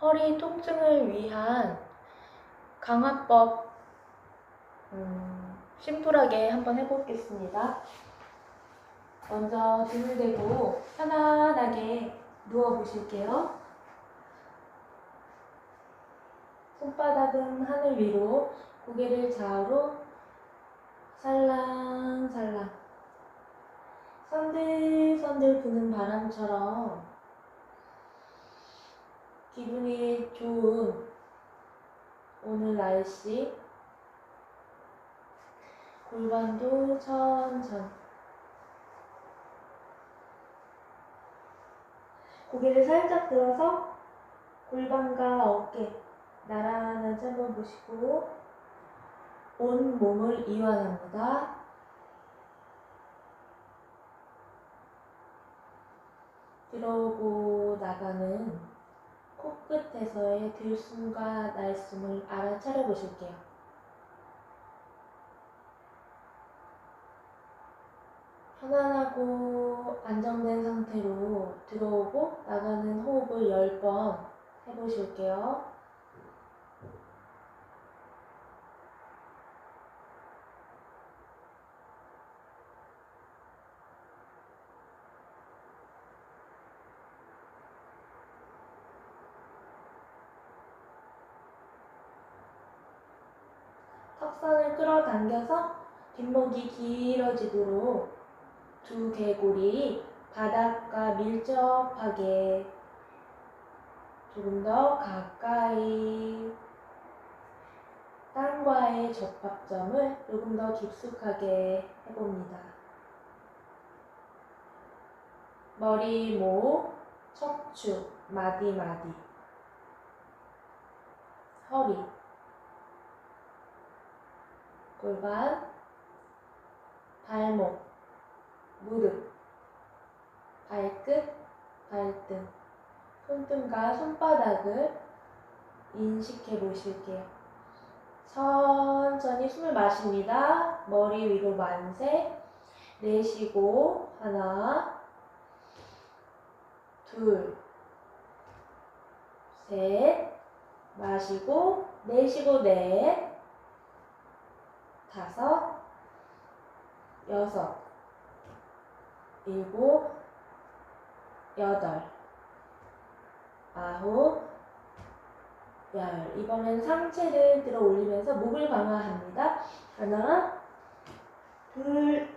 허리 통증을 위한 강화법 음, 심플하게 한번 해보겠습니다. 먼저 등을 대고 편안하게 누워 보실게요. 손바닥은 하늘 위로 고개를 좌우로 살랑살랑 선들선들 부는 바람처럼 기분이 좋은 오늘 날씨. 골반도 천천. 고개를 살짝 들어서 골반과 어깨 나란한지 한번 보시고 온 몸을 이완합니다. 들어오고 나가는 코 끝에서의 들숨과 날숨을 알아차려 보실게요. 편안하고 안정된 상태로 들어오고 나가는 호흡을 10번 해보실게요. 턱선을 끌어당겨서 뒷목이 길어지도록 두 개골이 바닥과 밀접하게 조금 더 가까이 땅과의 접합점을 조금 더 깊숙하게 해봅니다. 머리, 목, 척추, 마디, 마디, 허리, 골반, 발목, 무릎, 발끝, 발등, 손등과 손바닥을 인식해 보실게요. 천천히 숨을 마십니다. 머리 위로 만세. 내쉬고, 하나, 둘, 셋, 마시고, 내쉬고, 넷, 다섯, 여섯, 일곱, 여덟, 아홉, 열. 이번엔 상체를 들어 올리면서 목을 강화합니다. 하나, 둘,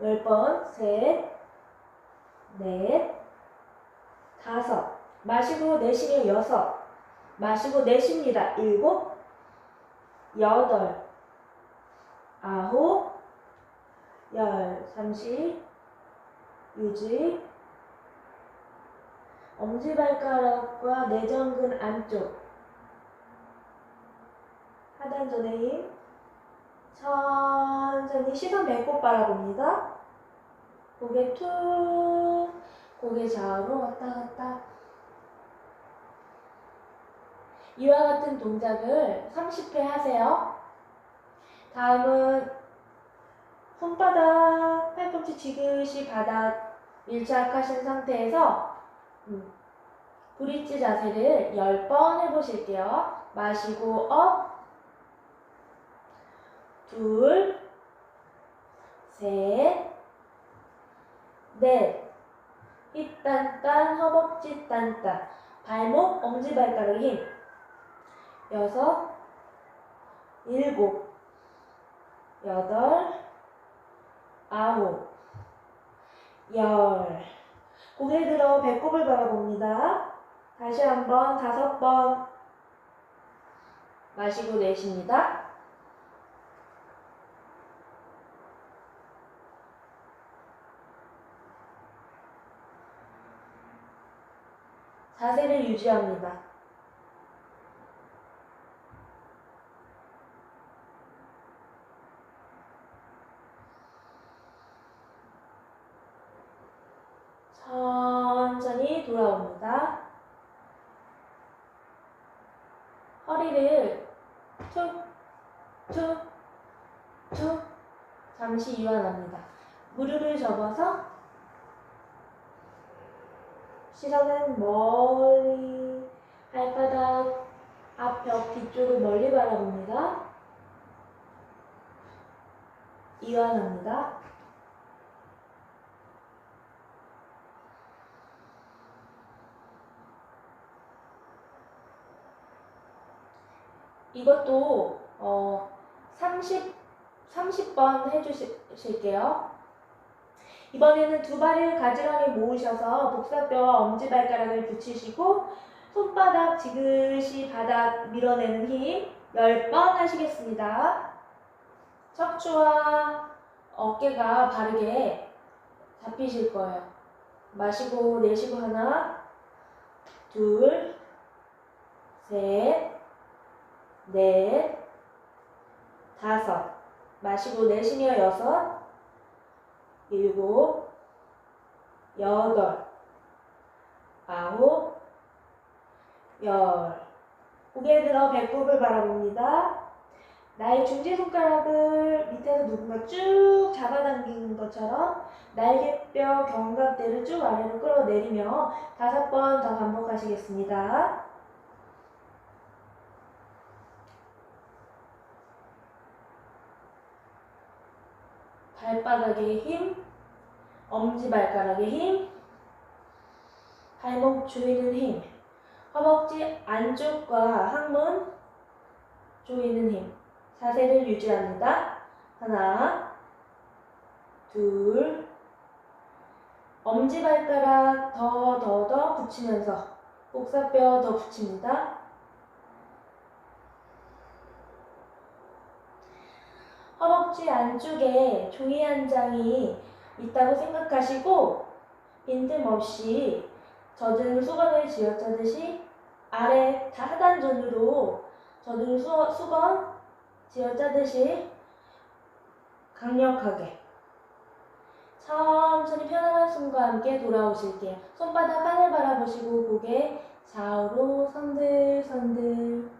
열 번, 셋, 넷, 다섯. 마시고 내쉬면 여섯. 마시고 내쉽니다. 일곱, 여덟, 아홉, 열, 잠시 유지. 엄지발가락과 내전근 안쪽. 하단전의 힘. 천천히 시선 배꼽 바라봅니다. 고개 툭, 고개 좌우로 왔다 갔다. 이와 같은 동작을 30회 하세요. 다음은 손바닥, 팔꿈치 지그시 바닥 밀착하신 상태에서 음, 브릿지 자세를 10번 해보실게요. 마시고 업, 둘, 셋, 넷, 힙 단단, 허벅지 단단, 발목, 엄지발가락 힘, 여섯, 일곱, 여덟, 아홉, 열. 고개 들어 배꼽을 바라봅니다. 다시 한번 다섯 번 마시고 내쉽니다. 자세를 유지합니다. 천천히 돌아옵니다. 허리를 툭, 툭, 툭 잠시 이완합니다. 무릎을 접어서 시선은 멀리 발바닥 앞벽 뒤쪽을 멀리 바라봅니다. 이완합니다. 이것도 어 30, 30번 해주실게요. 이번에는 두 발을 가지런히 모으셔서 복사뼈와 엄지발가락을 붙이시고 손바닥 지그시 바닥 밀어내는 힘 10번 하시겠습니다. 척추와 어깨가 바르게 잡히실 거예요. 마시고 내쉬고 하나, 둘, 셋, 넷, 다섯. 마시고 내쉬며 여섯, 일곱, 여덟, 아홉, 열. 고개 들어 배꼽을 바라봅니다. 나의 중지 손가락을 밑에서 누군가 쭉 잡아당기는 것처럼 날개뼈 견갑대를 쭉 아래로 끌어내리며 다섯 번 더 반복하시겠습니다. 발바닥의 힘, 엄지발가락의 힘, 발목 조이는 힘, 허벅지 안쪽과 항문 조이는 힘. 자세를 유지합니다. 하나, 둘, 엄지발가락 더, 더, 더 붙이면서 복사뼈 더 붙입니다. 허벅지 안쪽에 종이 한 장이 있다고 생각하시고 빈틈없이 젖은 수건을 쥐어짜듯이 아래 하단전으로 젖은 수, 수건 쥐어짜듯이 강력하게 천천히 편안한 숨과 함께 돌아오실게요. 손바닥 하늘 바라보시고 고개 좌우로 선들선들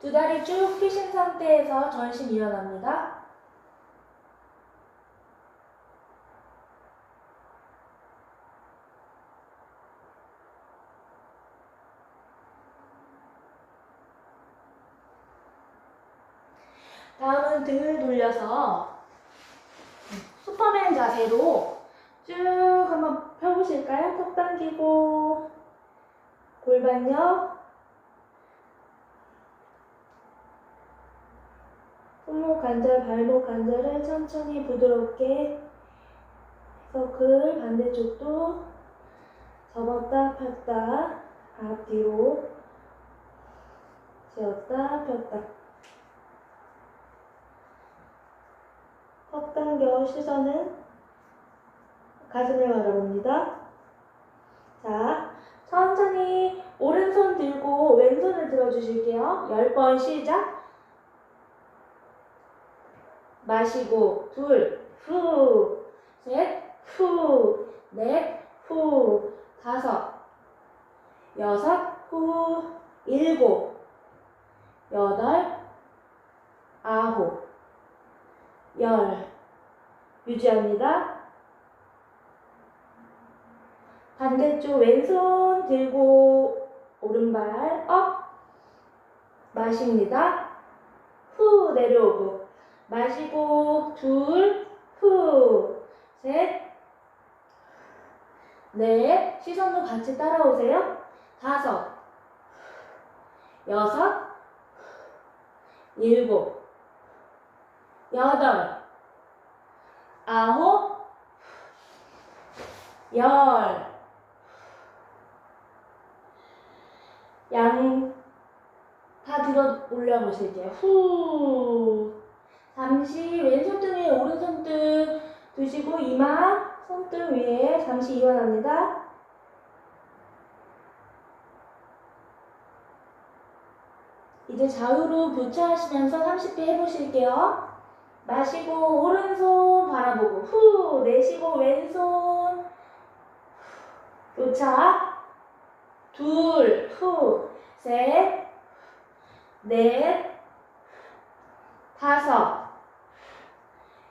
두 다리 쭉 펴신 상태에서 전신 일어납니다. 다음은 등을 돌려서 슈퍼맨 자세로 쭉 한번 펴보실까요? 턱 당기고 골반옆 손목 관절, 발목 관절을 천천히 부드럽게 서클 반대쪽도 접었다 폈다 앞뒤로 지었다 폈다 턱 당겨 시선은 가슴을 바라봅니다. 자, 천천히 오른손 들고 왼손을 들어주실게요. 10번 시작. 마시고 둘, 후, 셋, 후, 넷, 후, 다섯, 여섯, 후, 일곱, 여덟, 아홉, 열. 유지합니다. 반대쪽 왼손 들고 오른발 업 마십니다. 후 내려오고 마시고 둘, 후, 셋, 넷, 시선도 같이 따라오세요. 다섯, 여섯, 일곱, 여덟, 아홉, 열. 양 다 들어 올려보실게요. 후. 잠시 왼손 등 위에 오른손 등 두시고 이마 손등 위에 잠시 이완합니다. 이제 좌우로 교차하시면서 30회 해보실게요. 마시고 오른손 바라보고 후 내쉬고 왼손 교차 둘 후 셋 넷, 다섯,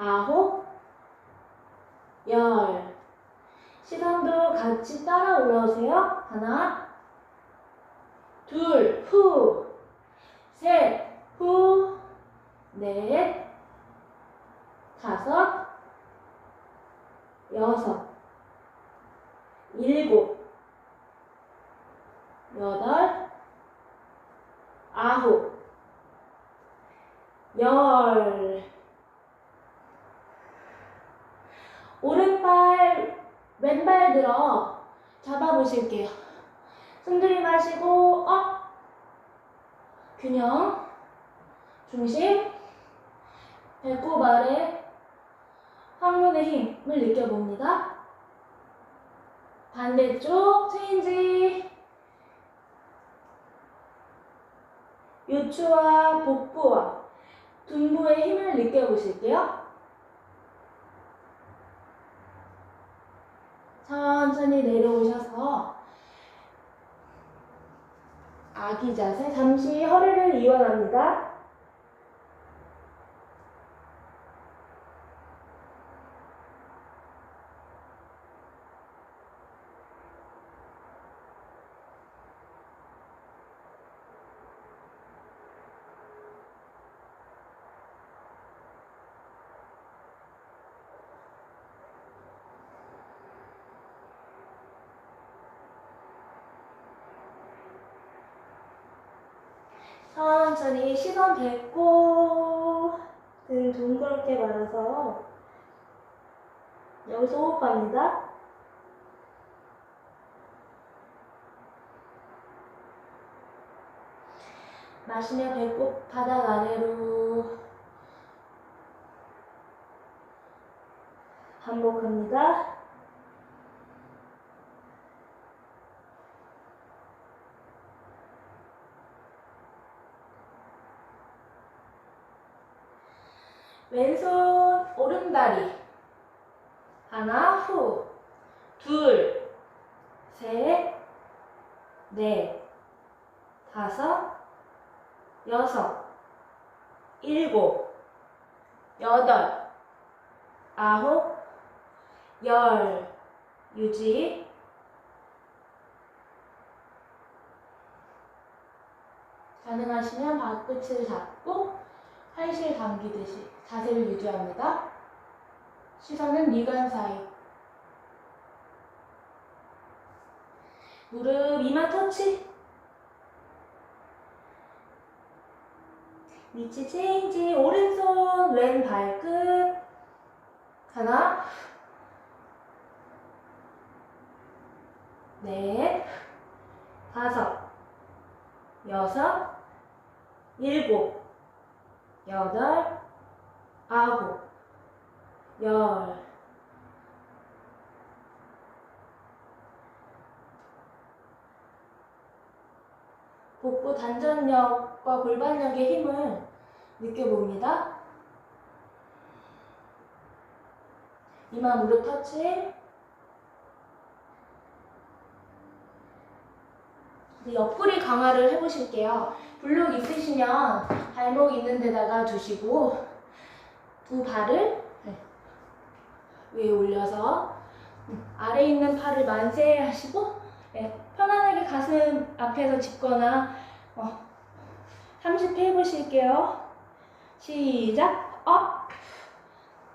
아홉, 열. 시선도 같이 따라 올라오세요. 하나, 둘, 후, 셋, 후, 넷, 다섯, 여섯, 일곱, 여덟, 아홉, 열. 오른발, 왼발 들어 잡아보실게요. 숨 들이 마시고 업, 균형, 중심, 배꼽 아래 항문의 힘을 느껴봅니다. 반대쪽 체인지 요추와 복부와 둔부의 힘을 느껴보실게요. 천천히 내려오셔서 아기 자세 잠시 허리를 이완합니다. 천천히 시선 뱉고 등 둥그렇게 말아서 여기서 호흡합니다. 마시며 배꼽 바닥 아래로 반복합니다. 오른다리. 하나 후. 둘, 셋, 넷, 다섯, 여섯, 일곱, 여덟, 아홉, 열. 유지. 가능하시면 발끝을 잡고 팔실 당기듯이 자세를 유지합니다. 시선은 미간 사이. 무릎 이마 터치. 위치 체인지. 오른손 왼 발끝. 하나. 넷. 다섯. 여섯. 일곱. 여덟, 아홉, 열. 복부 단전력과 골반력의 힘을 느껴봅니다. 이마 무릎 터치. 옆구리 강화를 해보실게요. 블록 있으시면 발목 있는 데다가 두시고 두 발을 네, 위에 올려서 아래 있는 팔을 만세하시고 네, 편안하게 가슴 앞에서 짚거나 어, 30회 해보실게요. 시작! 업!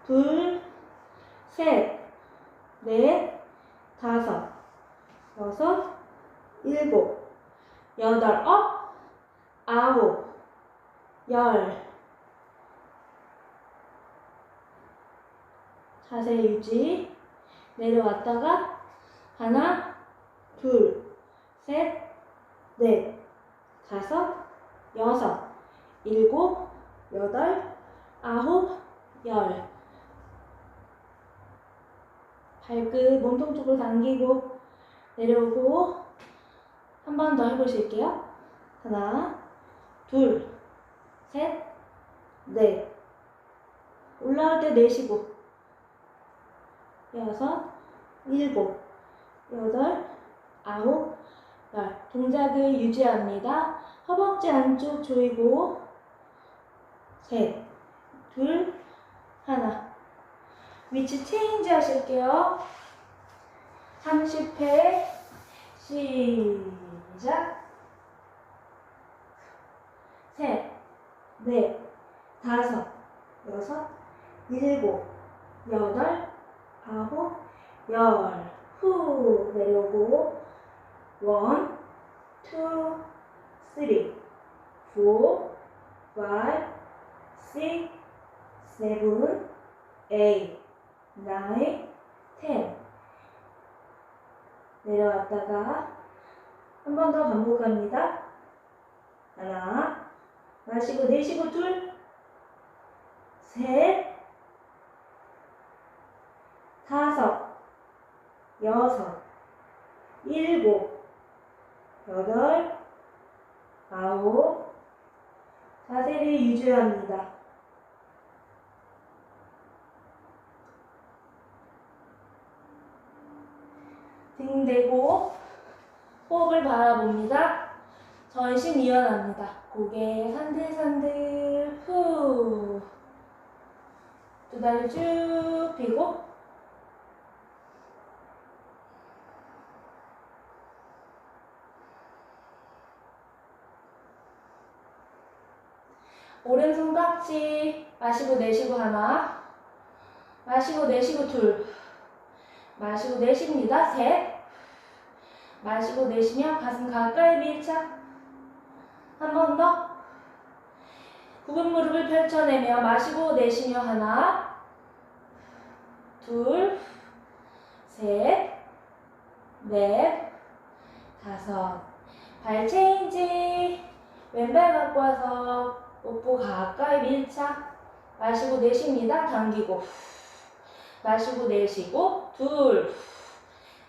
둘, 셋, 넷, 다섯, 여섯, 일곱, 여덟, 업! 아홉, 열. 자세 유지. 내려왔다가 하나, 둘, 셋, 넷, 다섯, 여섯, 일곱, 여덟, 아홉, 열. 발끝 몸통 쪽으로 당기고 내려오고 한 번 더 해보실게요. 하나, 둘, 셋, 넷. 올라올 때 내쉬고 여섯, 일곱, 여덟, 아홉, 열. 동작을 유지합니다. 허벅지 안쪽 조이고 셋, 둘, 하나. 위치 체인지 하실게요. 30회 시작. 셋, 넷, 다섯, 여섯, 일곱, 여덟, 아홉, 열. 후 내려오고 원, 투, 쓰리, 포, 파이브, 식, 세븐, 에잇, 나인, 텐. 내려왔다가 한 번 더 반복합니다. 하나, 마시고 내쉬고 둘, 셋, 다섯, 여섯, 일곱, 여덟, 아홉. 자세를 유지합니다. 등 대고 호흡을 바라봅니다. 전신 이완합니다. 고개 산들산들 후. 두 다리 쭉 펴고 오른손 깍지 마시고 내쉬고 하나. 마시고 내쉬고 둘. 마시고 내쉽니다. 셋. 마시고 내쉬면 가슴 가까이 밀착. 한 번 더. 굽은 무릎을 펼쳐내며 마시고 내쉬며 하나. 둘. 셋, 넷, 다섯. 발 체인지. 왼발 갖고 와서 복부 가까이 밀착. 마시고 내쉽니다. 당기고. 마시고 내쉬고. 둘.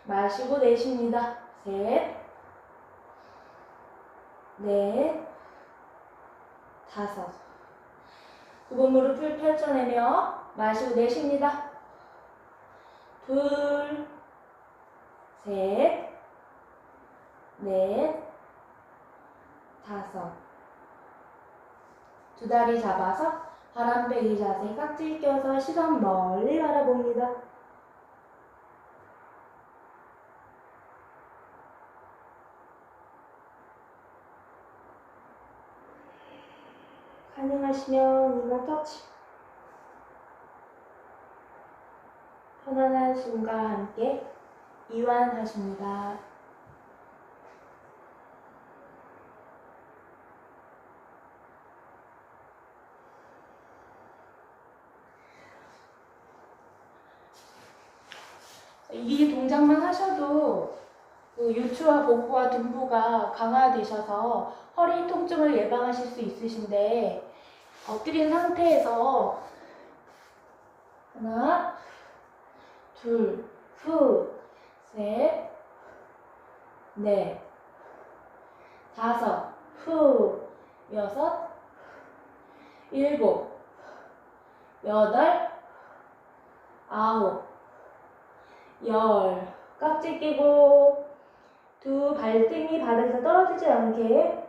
마시고 내쉽니다. 셋. 넷. 다섯. 굽은 무릎을 펼쳐내며 마시고 내쉽니다. 둘, 셋, 넷, 다섯. 두 다리 잡아서 바람배기 자세 깍지 껴서 시선 멀리 바라봅니다. 가능하시면 이마 터치. 편안한 숨과 함께 이완하십니다. 이 동작만 하셔도 그 요추와 복부와 등부가 강화되셔서 허리 통증을 예방하실 수 있으신데 엎드린 상태에서 하나, 둘, 후, 셋, 넷, 다섯, 후, 여섯, 일곱, 여덟, 아홉, 열. 깍지 끼고 두 발등이 바닥에서 떨어지지 않게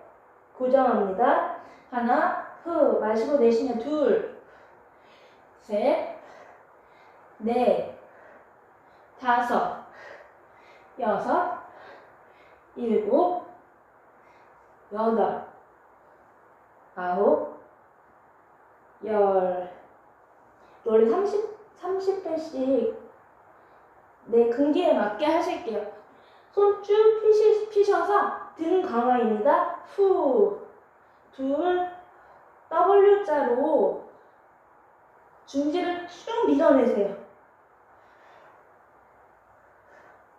고정합니다. 하나, 후, 마시고 내쉬면 둘, 셋, 넷, 다섯, 여섯, 일곱, 여덟, 아홉, 열. 원래 30, 30회씩 내 근기에 맞게 하실게요. 손 쭉 피셔서 등 강화입니다. 후, 둘, W자로 중지를 쭉 밀어내세요.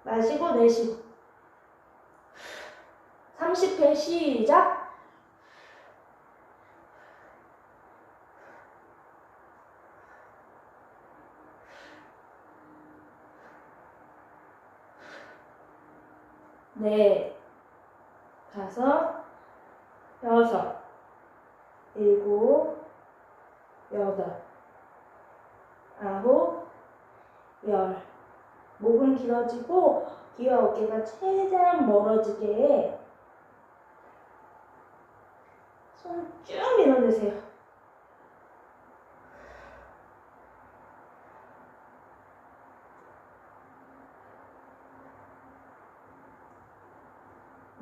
마시고 내쉬고 30회 시작 넷, 다섯, 여섯, 일곱, 여덟, 아홉, 열. 목은 길어지고 귀와 어깨가 최대한 멀어지게 손 쭉 밀어내세요.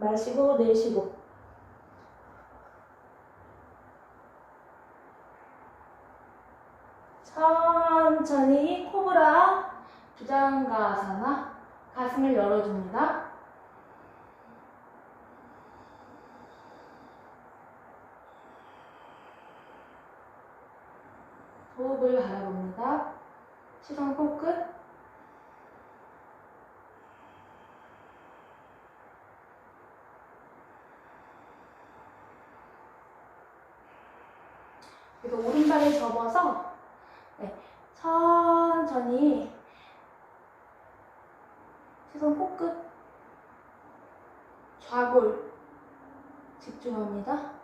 마시고 내쉬고 천천히 코브라 부장가사나 가슴을 열어줍니다. 호흡을 바라봅니다. 시선 코끝. 그리고 오른발을 접어서 네, 천천히 시선 코끝 좌골 집중합니다.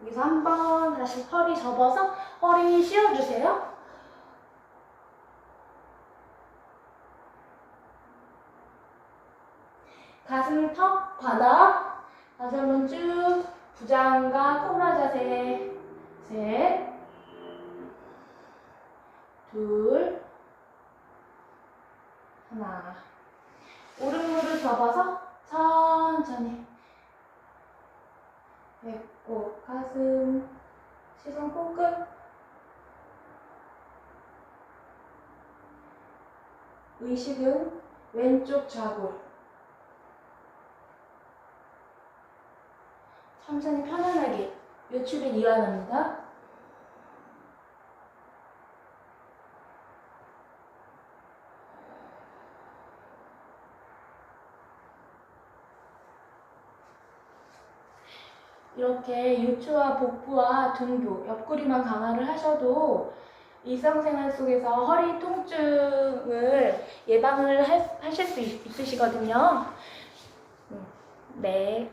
여기서 한 번 다시 허리 접어서 허리 씌워주세요. 가슴 턱 바닥 다시 한번 쭉 부장과 코브라 자세. 셋, 둘, 하나. 오른 무릎 접어서 천천히. 배꼽, 가슴, 시선 코끝. 의식은 왼쪽 좌골 천천히 편안하게 요추를 이완합니다. 이렇게 요추와 복부와 등부, 옆구리만 강화를 하셔도 일상생활 속에서 허리 통증을 예방을 할- 하실 수 있- 있으시거든요. 음, 네.